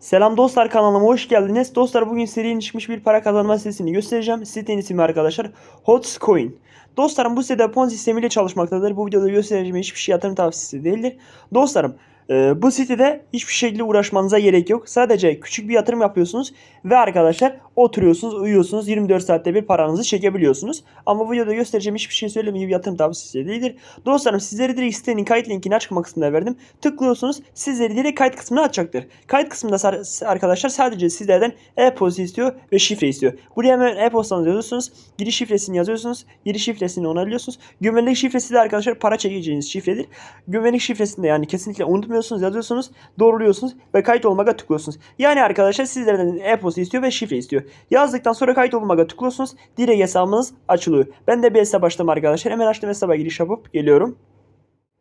Selam dostlar kanalıma hoş geldiniz. Dostlar bugün serinin çıkmış bir para kazanma sitesini göstereceğim. Sitenin ismi arkadaşlar Hotscoin. Dostlarım bu sitede Ponzi sistemiyle çalışmaktadır. Bu videoda göstereceğim hiçbir şey yatırım tavsiyesi değildir. Dostlarım e, bu sitede hiçbir şekilde uğraşmanıza gerek yok. Sadece küçük bir yatırım yapıyorsunuz ve arkadaşlar oturuyorsunuz, uyuyorsunuz. 24 saatte bir paranızı çekebiliyorsunuz. Ama bu videoda göstereceğim hiçbir şey söylemeyeyim yatırım tavsiyesi değildir. Dostlarım sizlere direkt sitenin kayıt linkini açıklama kısmına verdim. Tıklıyorsunuz sizleri direkt kayıt kısmına açacaktır. Kayıt kısmında arkadaşlar sadece sizlerden e-posta istiyor ve şifre istiyor. Buraya hemen e-postanızı yazıyorsunuz. Giriş şifresini yazıyorsunuz. Giriş şifresini onaylıyorsunuz. Güvenlik şifresi de arkadaşlar para çekeceğiniz şifredir. Güvenlik şifresini de yani kesinlikle unutmuyorsunuz yazıyorsunuz. Doğruluyorsunuz ve kayıt olmaya tıklıyorsunuz. Yani arkadaşlar sizlerden e-posta istiyor ve şifre istiyor. Yazdıktan sonra kayıt olmaya tıklıyorsunuz. Direkt hesabınız açılıyor. Ben de bir hesap açtım arkadaşlar. Hemen açtım hesaba giriş yapıp geliyorum.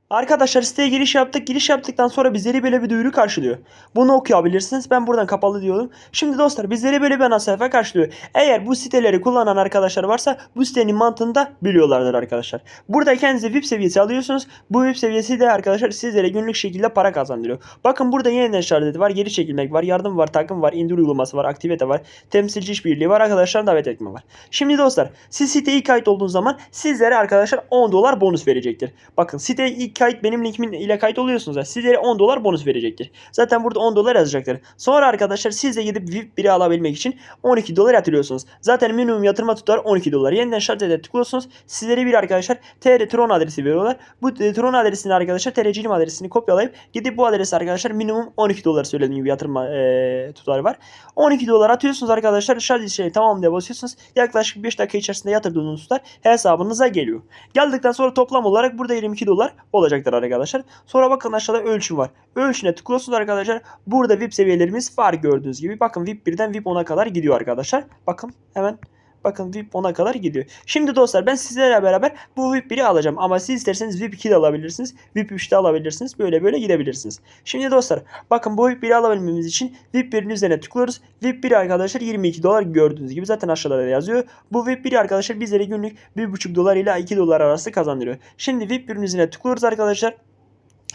Arkadaşlar siteye giriş yaptık. Giriş yaptıktan sonra bizleri böyle bir duyuru karşılıyor. Bunu okuyabilirsiniz. Ben buradan kapalı diyorum. Şimdi dostlar bizleri böyle bir ana sayfa karşılıyor. Eğer bu siteleri kullanan arkadaşlar varsa bu sitenin mantığını da biliyorlardır arkadaşlar. Burada kendinize VIP seviyesi alıyorsunuz. Bu VIP seviyesi de arkadaşlar sizlere günlük şekilde para kazandırıyor. Bakın burada yeniden işareti var. Geri çekilmek var. Yardım var. Takım var. indir uygulaması var. Aktivite var. Temsilci işbirliği var. Arkadaşlar davet etme var. Şimdi dostlar siz siteye ilk kayıt olduğunuz zaman sizlere arkadaşlar 10 dolar bonus verecektir. Bakın siteye ilk kayıt benim linkimin ile kayıt oluyorsunuz. Sizlere 10 dolar bonus verecektir. Zaten burada 10 dolar yazacaktır. Sonra arkadaşlar siz de gidip VIP 1'i alabilmek için 12 dolar yatırıyorsunuz. Zaten minimum yatırma tutar 12 dolar. Yeniden şart ede tıklıyorsunuz. Sizlere bir arkadaşlar TR Tron adresi veriyorlar. Bu Tron adresini arkadaşlar TRC'lim adresini kopyalayıp gidip bu adresi arkadaşlar minimum 12 dolar söylediğim gibi yatırma e, tutarı var. 12 dolar atıyorsunuz arkadaşlar. Şart şey tamam diye basıyorsunuz. Yaklaşık 5 dakika içerisinde yatırdığınız tutar hesabınıza geliyor. Geldikten sonra toplam olarak burada 22 dolar olacaktır arkadaşlar. Sonra bakın aşağıda ölçüm var. Ölçüne tıklıyorsunuz arkadaşlar. Burada VIP seviyelerimiz var gördüğünüz gibi. Bakın VIP 1'den VIP 10'a kadar gidiyor arkadaşlar. Bakın hemen Bakın VIP 10'a kadar gidiyor. Şimdi dostlar ben sizlerle beraber bu VIP 1'i alacağım. Ama siz isterseniz VIP 2 de alabilirsiniz. VIP 3 de alabilirsiniz. Böyle böyle gidebilirsiniz. Şimdi dostlar bakın bu VIP 1'i alabilmemiz için VIP 1'in üzerine tıklıyoruz. VIP 1 arkadaşlar 22 dolar gördüğünüz gibi zaten aşağıda da yazıyor. Bu VIP 1 arkadaşlar bizlere günlük 1,5 dolar ile 2 dolar arası kazandırıyor. Şimdi VIP 1'in üzerine tıklıyoruz arkadaşlar.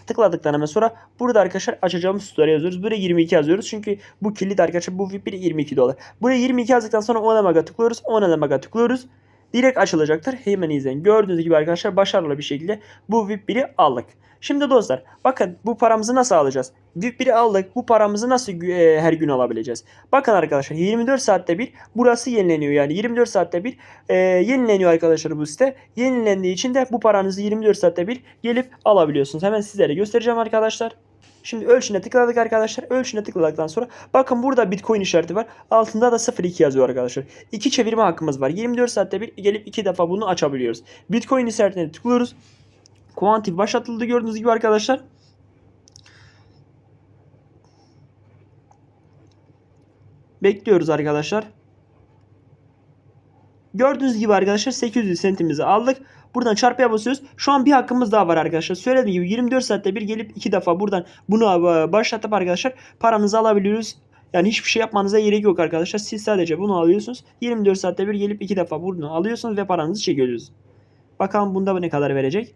Tıkladıktan sonra burada arkadaşlar açacağımız tutarı yazıyoruz. Buraya 22 yazıyoruz. Çünkü bu kilit arkadaşlar bu VIP 1 22 dolar. Buraya 22 yazdıktan sonra 10'a mega tıklıyoruz. 10'a mega tıklıyoruz. Direkt açılacaktır. Hemen izleyin. Gördüğünüz gibi arkadaşlar başarılı bir şekilde bu VIP 1'i aldık. Şimdi dostlar bakın bu paramızı nasıl alacağız? VIP 1'i aldık. Bu paramızı nasıl e, her gün alabileceğiz? Bakın arkadaşlar 24 saatte bir burası yenileniyor. Yani 24 saatte bir e, yenileniyor arkadaşlar bu site. Yenilendiği için de bu paranızı 24 saatte bir gelip alabiliyorsunuz. Hemen sizlere göstereceğim arkadaşlar. Şimdi ölçüne tıkladık arkadaşlar. Ölçüne tıkladıktan sonra bakın burada Bitcoin işareti var. Altında da 02 yazıyor arkadaşlar. İki çevirme hakkımız var. 24 saatte bir gelip iki defa bunu açabiliyoruz. Bitcoin işaretine tıklıyoruz. Kuantif başlatıldı gördüğünüz gibi arkadaşlar. Bekliyoruz arkadaşlar. Gördüğünüz gibi arkadaşlar 800 sentimizi aldık. Buradan çarpıya basıyoruz. Şu an bir hakkımız daha var arkadaşlar. Söylediğim gibi 24 saatte bir gelip iki defa buradan bunu e, başlatıp arkadaşlar paranızı alabiliyoruz. Yani hiçbir şey yapmanıza gerek yok arkadaşlar. Siz sadece bunu alıyorsunuz. 24 saatte bir gelip iki defa bunu alıyorsunuz ve paranızı çekiyorsunuz. Bakalım bunda ne kadar verecek.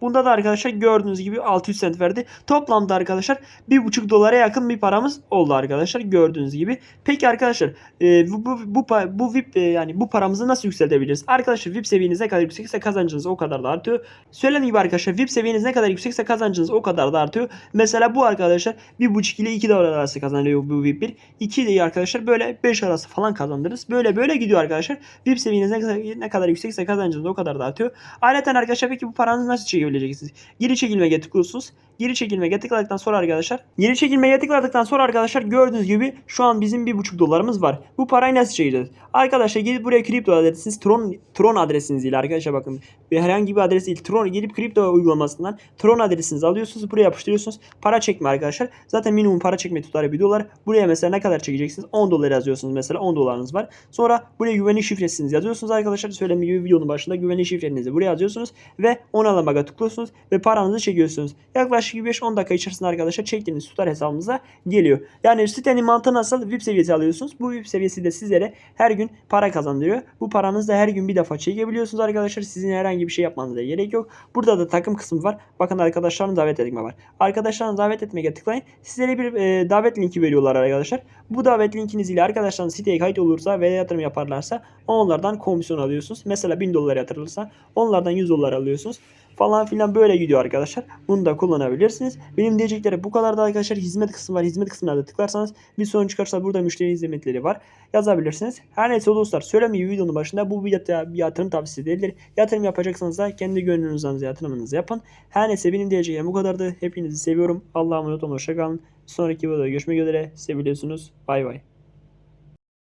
Bunda da arkadaşlar gördüğünüz gibi 600 cent verdi. Toplamda arkadaşlar 1,5 dolara yakın bir paramız oldu arkadaşlar gördüğünüz gibi. Peki arkadaşlar e, bu, bu, bu, bu VIP e, yani bu paramızı nasıl yükseltebiliriz? Arkadaşlar VIP seviyeniz ne kadar yüksekse kazancınız o kadar da artıyor. Söylediğim gibi arkadaşlar VIP seviyeniz ne kadar yüksekse kazancınız o kadar da artıyor. Mesela bu arkadaşlar 1,5 ile 2 dolar arası kazanıyor bu VIP 1. 2 ile arkadaşlar böyle 5 arası falan kazandırırız. Böyle böyle gidiyor arkadaşlar. VIP seviyeniz ne kadar, ne kadar yüksekse kazancınız o kadar da artıyor. Ayrıca arkadaşlar peki bu paranızı nasıl çekebileceksiniz? Geri çekilmeye tıklıyorsunuz. Geri çekilmeye tıkladıktan sonra arkadaşlar geri çekilmeye tıkladıktan sonra arkadaşlar gördüğünüz gibi şu an bizim 1.5 dolarımız var. Bu parayı nasıl çekeceğiz? Arkadaşlar gidip buraya kripto adresiniz Tron Tron adresiniz ile arkadaşlar bakın herhangi bir adres değil Tron gelip kripto uygulamasından Tron adresinizi alıyorsunuz buraya yapıştırıyorsunuz. Para çekme arkadaşlar. Zaten minimum para çekme tutarı 1 dolar. Buraya mesela ne kadar çekeceksiniz? 10 dolar yazıyorsunuz mesela 10 dolarınız var. Sonra buraya güvenlik şifresinizi yazıyorsunuz arkadaşlar. Söylediğim gibi videonun başında güvenlik şifrenizi buraya yazıyorsunuz ve ona alamaga tıklıyorsunuz tıklıyorsunuz ve paranızı çekiyorsunuz. Yaklaşık 5-10 dakika içerisinde arkadaşlar çektiğiniz tutar hesabınıza geliyor. Yani sitenin mantığı nasıl? VIP seviyesi alıyorsunuz. Bu VIP seviyesi de sizlere her gün para kazandırıyor. Bu paranızı da her gün bir defa çekebiliyorsunuz arkadaşlar. Sizin herhangi bir şey yapmanıza gerek yok. Burada da takım kısmı var. Bakın arkadaşlarını davet etme var. Arkadaşlarını davet etmeye tıklayın. Sizlere bir e, davet linki veriyorlar arkadaşlar. Bu davet linkiniz ile arkadaşlarınız siteye kayıt olursa ve yatırım yaparlarsa onlardan komisyon alıyorsunuz. Mesela 1000 dolar yatırılırsa onlardan 100 dolar alıyorsunuz. Falan filan böyle gidiyor arkadaşlar. Bunu da kullanabilirsiniz. Benim diyeceklerim bu kadar da arkadaşlar. Hizmet kısmı var. Hizmet kısmına da tıklarsanız bir sorun çıkarsa burada müşteri hizmetleri var. Yazabilirsiniz. Her neyse dostlar söylemeyi videonun başında bu videoda bir yatırım tavsiyesi değildir. Yatırım yapacaksanız da kendi gönlünüzden yatırımınızı yapın. Her neyse benim diyeceğim bu kadardı. Hepinizi seviyorum. Allah'a emanet olun. Hoşçakalın. Sonraki videoda görüşmek üzere. Seviliyorsunuz. Bay bay.